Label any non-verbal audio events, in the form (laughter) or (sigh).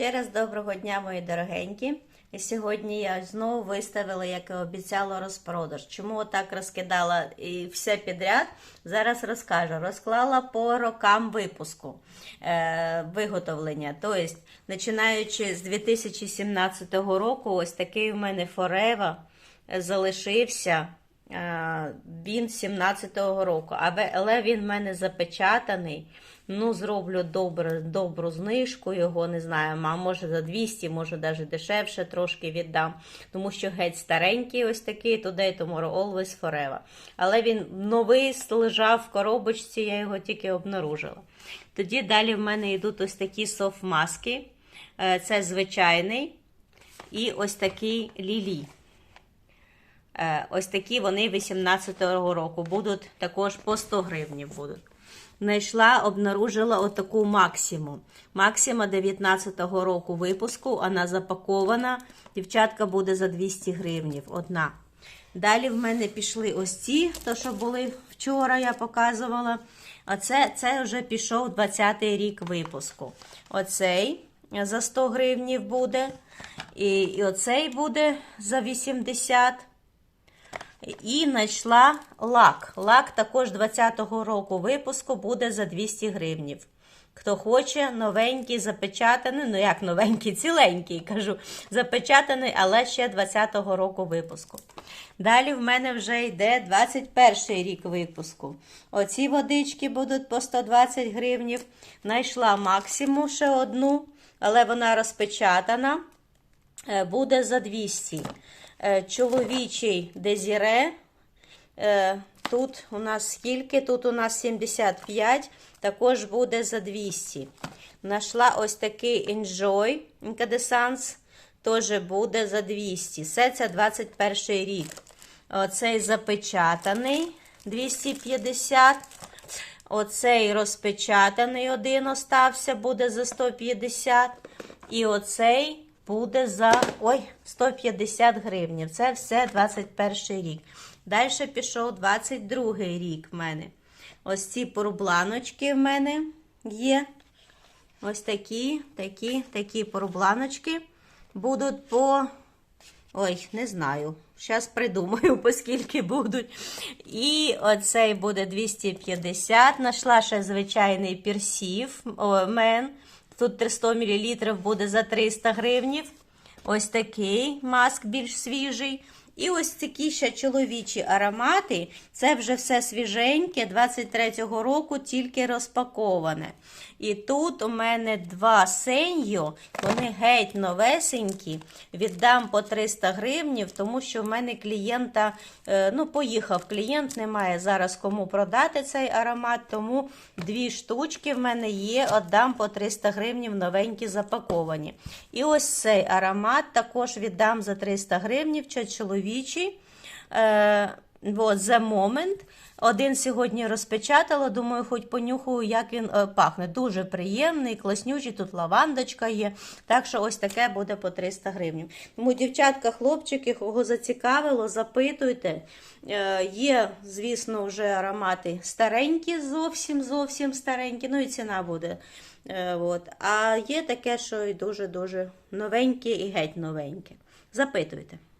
Ще раз доброго дня, мої дорогенькі. І сьогодні я знову виставила, як і обіцяла, розпродаж. Чому отак розкидала і все підряд? Зараз розкажу. Розклала по рокам випуску е, виготовлення. Тобто, починаючи з 2017 року, ось такий у мене Форева залишився. Він 17-го року, але, він в мене запечатаний. Ну, зроблю добру, добру знижку його, не знаю, а може за 200, може навіть дешевше трошки віддам. Тому що геть старенький ось такий, Today Tomorrow Always Forever. Але він новий лежав в коробочці, я його тільки обнаружила. Тоді далі в мене йдуть ось такі софт-маски. Е, Це звичайний. І ось такий лілі. Е, Ось такі вони 18-го року будуть також по 100 гривень будуть. Знайшла, обнаружила отаку Максиму. Максима 19-го року випуску, вона запакована. Дівчатка буде за 200 гривень. Одна. Далі в мене пішли ось ці, то що були вчора, я показувала. Оце це вже пішов 20-й рік випуску. Оцей за 100 гривень буде. І, і оцей буде за 80 і знайшла лак. Лак також 20-го року випуску буде за 200 гривнів. Хто хоче, новенький, запечатаний, ну як новенький, ціленький, кажу, запечатаний, але ще 20-го року випуску. Далі в мене вже йде 21 рік випуску. Оці водички будуть по 120 гривнів. Знайшла максимум ще одну, але вона розпечатана. Е, Буде за 200. Е, Чоловічий дезіре. Е, Тут у нас скільки? Тут у нас 75, також буде за 200. Нашла ось такий Enjoy Incandescence, теж буде за 200. Все це 21 рік. Оцей запечатаний 250. Оцей розпечатаний один остався, буде за 150. І оцей буде за ой, 150 гривень. Це все 21 рік. Далі пішов 22 рік в мене. Ось ці порубланочки в мене є. Ось такі, такі, такі порубланочки будуть по. Ой, не знаю. Зараз придумаю, (laughs) по скільки будуть. І оцей буде 250. Нашла ще звичайний персів мен. Тут 300 мл буде за 300 гривнів. Ось такий маск більш свіжий. І ось такі ще чоловічі аромати. Це вже все свіженьке, 23-го року, тільки розпаковане. І тут у мене два сеньо, вони геть новесенькі. Віддам по 300 гривнів, тому що в мене клієнта, е, ну, поїхав клієнт, немає зараз кому продати цей аромат, тому дві штучки в мене є, віддам по 300 гривнів новенькі запаковані. І ось цей аромат також віддам за 300 гривнів, це чоловічий. Е, От, The Moment. Один сьогодні розпечатала, думаю, хоч понюхаю, як він е, пахне. Дуже приємний, класнючий, тут лавандочка є. Так що ось таке буде по 300 гривень. Тому, дівчатка, хлопчики, кого зацікавило, запитуйте. Е, є, звісно, вже аромати старенькі, зовсім зовсім старенькі, ну і ціна буде. Е, от. А є таке, що і дуже-дуже новеньке і геть новеньке. Запитуйте.